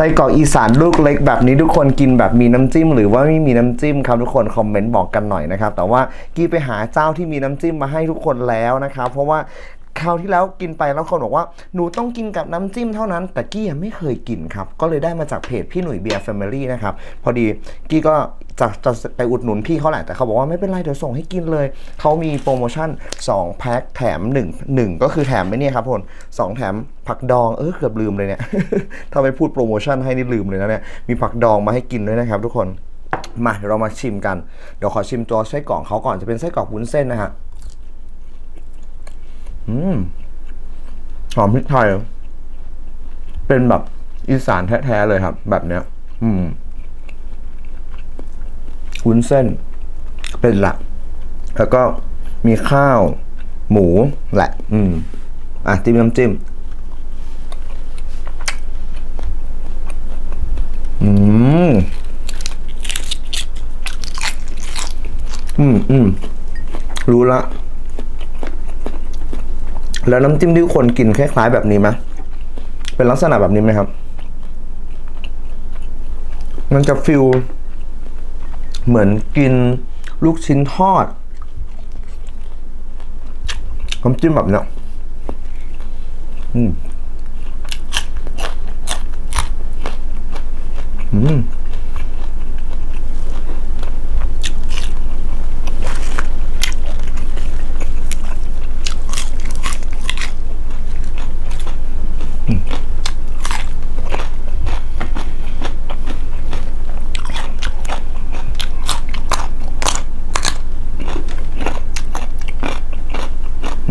ไส้กรอกอีสานลูกเล็กแบบนี้ทุกคนกินแบบมีน้ำจิ้ม หรือว่าไม่มีน้ำจิ้มครับทุกคนคอมเมนต์บอกกันหน่อยนะครับแต่ว่ากี้ไปหาเจ้าที่มีน้ำจิ้มมาให้ทุกคนแล้วนะครับเพราะว่า คราวที่แล้วกินไปแล้วคนบอกว่าหนูต้องกินกับน้ำจิ้มเท่านั้น แต่กี้ยังไม่เคยกินครับ ก็เลยได้มาจากเพจพี่หนุ่ยเบียร์แฟมิลี่นะครับ พอดีกี้ก็จะจะไปอุดหนุนพี่เขาแหละ แต่เขาบอกว่าไม่เป็นไร เดี๋ยวส่งให้กินเลย เขามีโปรโมชั่น 2 แพ็คแถม 1 1 ก็คือแถมไม่เนี่ยครับทุกคนสองแถมผักดองเออเกือบลืมเลยเนี่ย ถ้าไม่พูดโปรโมชั่นให้นี่ลืมเลยนะเนี่ย มีผักดองมาให้กินด้วยนะครับทุกคน มาเดี๋ยวเรามาชิมกัน เดี๋ยวขอชิมตัวไส้กรอกเขาก่อนจะเป็นไส้กรอกวุ้นเส้นนะฮะ อืมหอมพริกไทย เป็นแบบอีสานแท้ๆเลยครับ แบบเนี้ย อืมวุ้นเส้น เป็นหลัก แล้วก็มีข้าว หมูแหละ อืม อะจิ้มน้ำจิ้ม อืม อืมอืมรู้ละ แล้วน้ำจิ้มที่คนกินคล้ายๆแบบนี้ไหมเป็นลักษณะแบบนี้ไหมครับ มันจะฟิลเหมือนกินลูกชิ้นทอดน้ำจิ้มแบบเนี้ยอืม อืม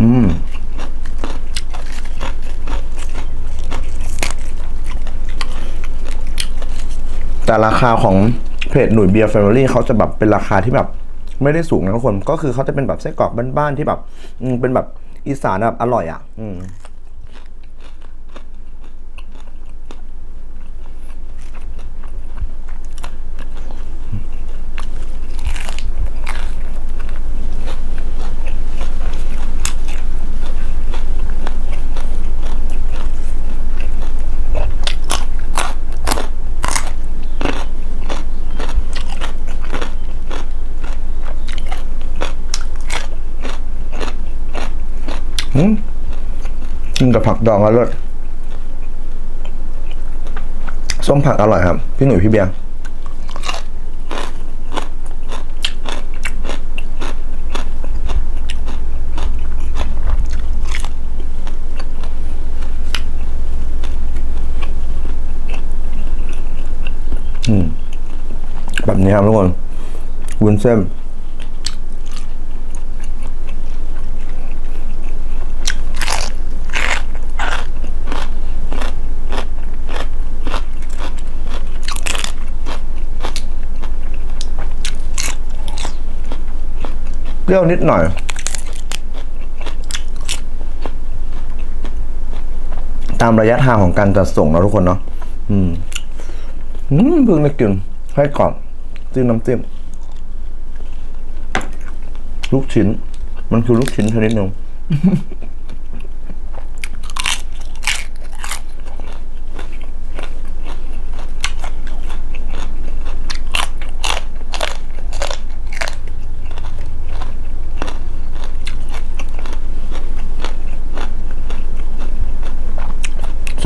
อืม แต่ราคาของเพจหนุ่ยเบียร์แฟมิลี่เขาจะแบบเป็นราคาที่แบบไม่ได้สูงนะทุกคน ก็คือเขาจะเป็นแบบไส้กรอกบ้านๆที่แบบ อืมเป็นแบบอีสานแบบอร่อยอะ อืม อืม กินกับผักดองแล้วรสส้มผักอร่อยครับ พี่หนุ่ยพี่เบียร์อืมแบบนี้ครับทุกคนวุ้นเส้น เปรี้ยวนิดหน่อย ตามระยะทางของการจัดส่งนะทุกคนเนาะอืมอืมเพิ่งได้กินให้ก่อนจิ้มน้ำจิ้มลูกชิ้น มันคือลูกชิ้นชนิดหนึ่ง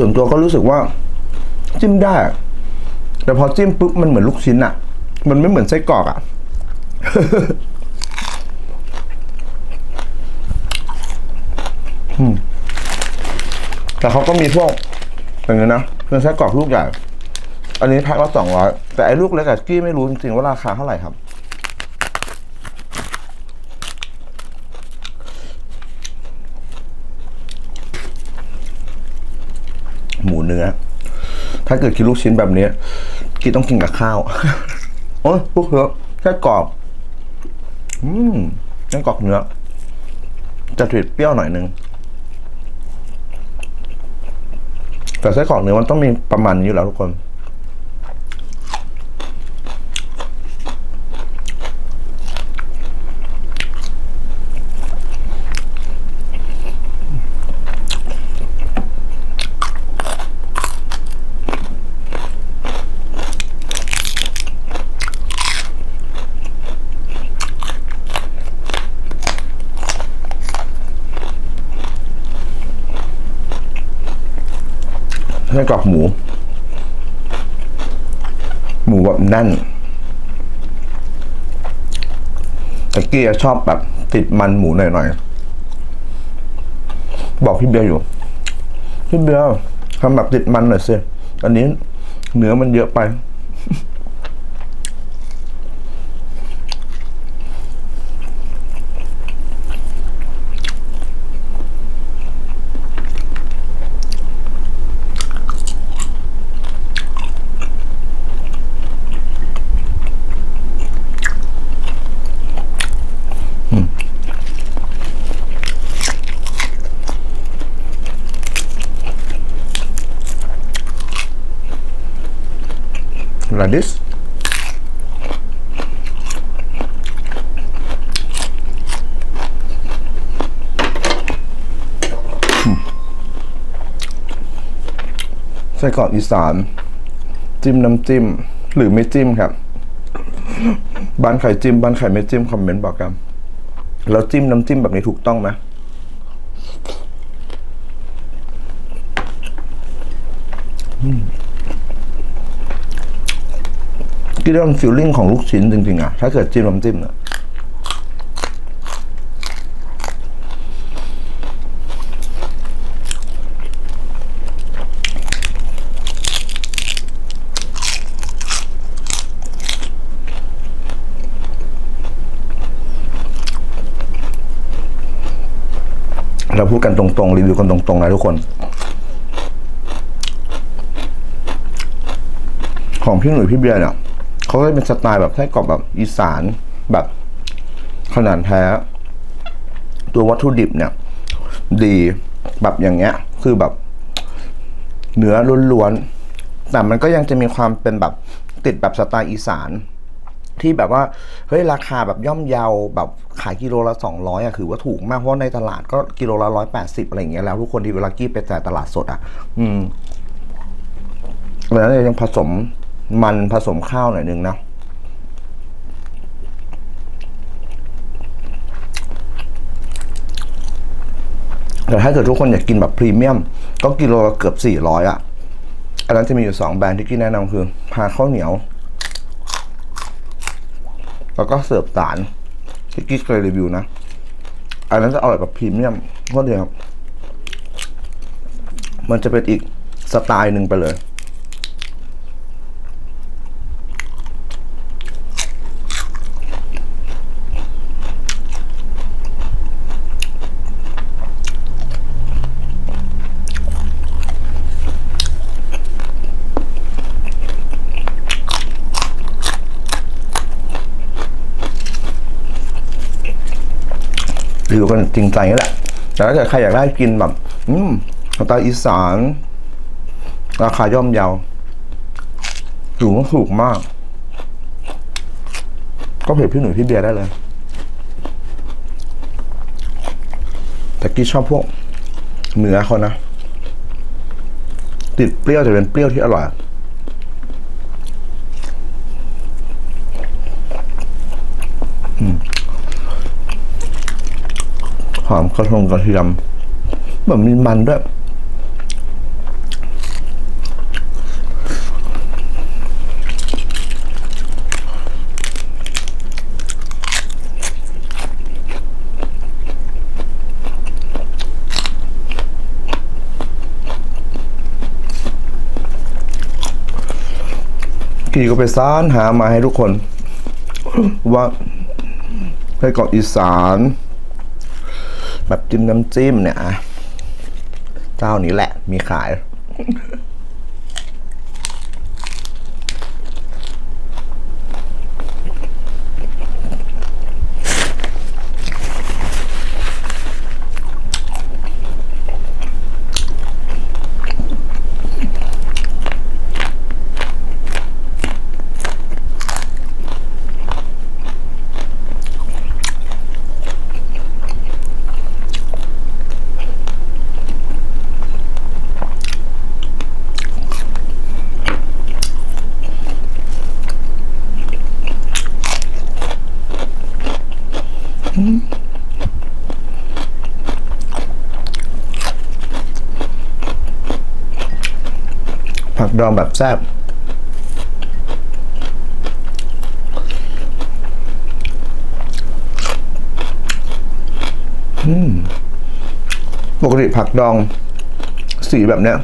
ส่วนตัวก็รู้สึกว่า จิ้มได้ แต่พอจิ้มปุ๊บมันเหมือนลูกชิ้นอะมันไม่เหมือนไส้กรอกอะแต่เขาก็มีพวกอย่างนี้นะเป็นไส้กรอกลูกใหญ่ อันนี้แพ็คละสองร้อยแต่ไอ้ลูกเล็กอะกี้ไม่รู้จริงๆว่าราคาเท่าไหร่ครับ หมูเนื้อ ถ้าเกิดกินลูกชิ้นแบบนี้กินต้องกินกับข้าว โอ้ยพวกเนื้อแค่กรอบ อืมแค่กรอบเนื้อ จะถืดเปรี้ยวหน่อยนึง แต่ไส้กรอกเนื้อมันต้องมีประมาณนี้อยู่แล้วทุกคน ไส้กรอกหมู หมูแบบแน่นตะกี้ชอบแบบติดมันหมูหน่อยๆ บอกพี่เบียร์อยู่ พี่เบียร์ทำแบบติดมันหน่อยสิอันนี้เนื้อมันเยอะไป like this อืมไส้กรอกอีสาน จิ้มน้ำจิ้ม หรือไม่จิ้มครับ บ้านใครจิ้ม บ้านใครไม่จิ้ม คอมเมนต์บอกกัน แล้วจิ้มน้ำจิ้มแบบนี้ถูกต้องไหม กินเรื่องฟิลลิ่งของลูกชิ้นจริงๆอะถ้าเกิดจิ้มน้ำจิ้มอะเราพูดกันตรงๆ รีวิวกันตรงๆนะทุกคน ของพี่หนุ่ยพี่เบียร์เนี่ย เขาก็จะเป็นสไตล์แบบไส้กรอกแบบอีสานแบบขนาดแท้ ตัววัตถุดิบเนี่ย ดีแบบอย่างเงี้ย คือแบบเนื้อล้วนๆแต่มันก็ยังจะมีความเป็นแบบติดแบบสไตล์อีสาน ที่แบบว่าเฮ้ยราคาแบบย่อมเยาแบบขายกิโลละสองร้อยอะคือว่าถูกมากเพราะในตลาดก็กิโลละร้อยแปดสิบอะไรอย่างเงี้ยแล้วทุกคนที่เวลากี้ไปจ่ายตลาดสดอะ อืมแล้วยังผสม มันผสมข้าวหน่อยนึงนะแต่ถ้าเกิดทุกคนอยากกินแบบพรีเมียม ก็กิโลละเกือบสี่ร้อยอะ อันนั้นจะมีอยู่สองแบรนด์ที่กี้แนะนำคือ พาข้าวเหนียว แล้วก็เสิร์ฟสารที่กี้เคยรีวิวนะ อันนั้นจะอร่อยแบบพรีเมียมก็เดียวครับ มันจะเป็นอีกสไตล์หนึ่งไปเลย รีวิวกันจริงใจนี่แหละแต่ถ้าเกิดใครอยากได้กินแบบ อืมสไตล์อีสาน ราคาย่อมเยาถูกถูกมาก ก็เพจพี่หนุ่ยพี่เบียร์ได้เลย แต่กี้ชอบพวกเนื้อเขานะ ติดเปรี้ยวแต่เป็นเปรี้ยวที่อร่อย หอมกระทงกระเทียมแบบมีมันด้วยกี่ก็ไปซ่านหามาให้ทุกคน ว่าให้เกาะอีสาน แบบจิ้มน้ำจิ้มเนี่ยอะเจ้านี้แหละมีขาย ผักดองแบบแซ่บปกติผักดองสีแบบเนี้ย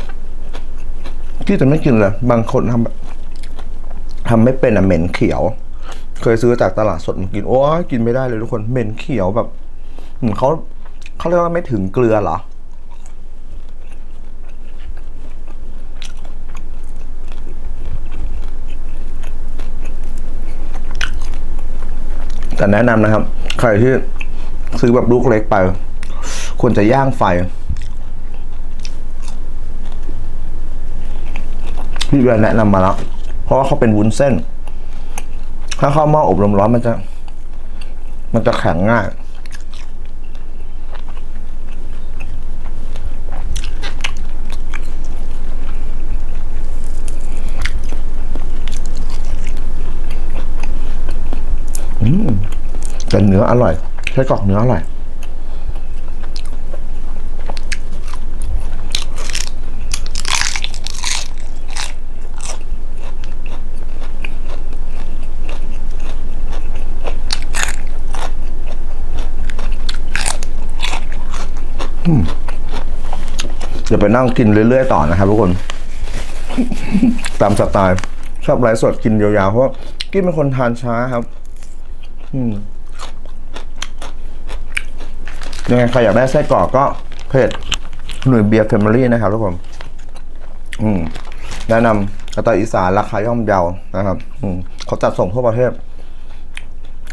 ที่จะไม่กินเลยบางคนทำทำไม่เป็นอะเหม็นเขียว เคยซื้อจากตลาดสดมากินโอ้ยกินไม่ได้เลยทุกคนเหม็นเขียวแบบเหมือนเขาเขาเรียกว่าไม่ถึงเกลือเหรอแต่แนะนำนะครับ ใครที่ซื้อแบบลูกเล็กไป ควรจะย่างไฟพี่เบียแนะนำมาแล้ว เพราะว่าเขาเป็นวุ้นเส้น ถ้าเข้าหม้ออบลมร้อนมันจะ มันจะแข็งง่ายแต่เนื้ออร่อยใช้กรอกเนื้ออร่อย เดี๋ยวไปนั่งกินเรื่อยๆต่อนะครับทุกคน ตามสไตล์ ชอบไลฟ์สดกินยาวๆ เพราะกี้เป็นคนทานช้าครับยังไงใครอยากได้ไส้กรอกก็เพจหน่วยเบียร์เฟมิลี่นะครับทุกคนแนะนำกระต่ายอีสานราคาย่อมเยานะครับเขาจัดส่งทั่วประเทศ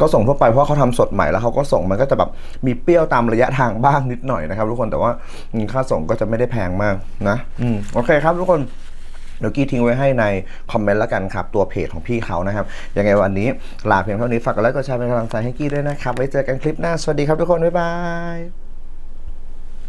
ก็ส่งทั่วไปเพราะเขาทำสดใหม่แล้วเขาก็ส่งมันก็จะแบบมีเปรี้ยวตามระยะทางบ้างนิดหน่อยนะครับ ทุกคนแต่ว่าอืมค่าส่งก็จะไม่ได้แพงมากนะอืมโอเคครับทุกคนเดี๋ยวกี้ทิ้งไว้ให้ในคอมเมนต์แล้วกันครับ ตัวเพจของพี่เขานะครับ ยังไงวันนี้ลาเพียงเท่านี้ฝากกดไลค์กดแชร์เป็นกำลังใจให้กี้ด้วยนะครับไว้เจอกันคลิปหน้าสวัสดีครับทุกคนบ๊ายบาย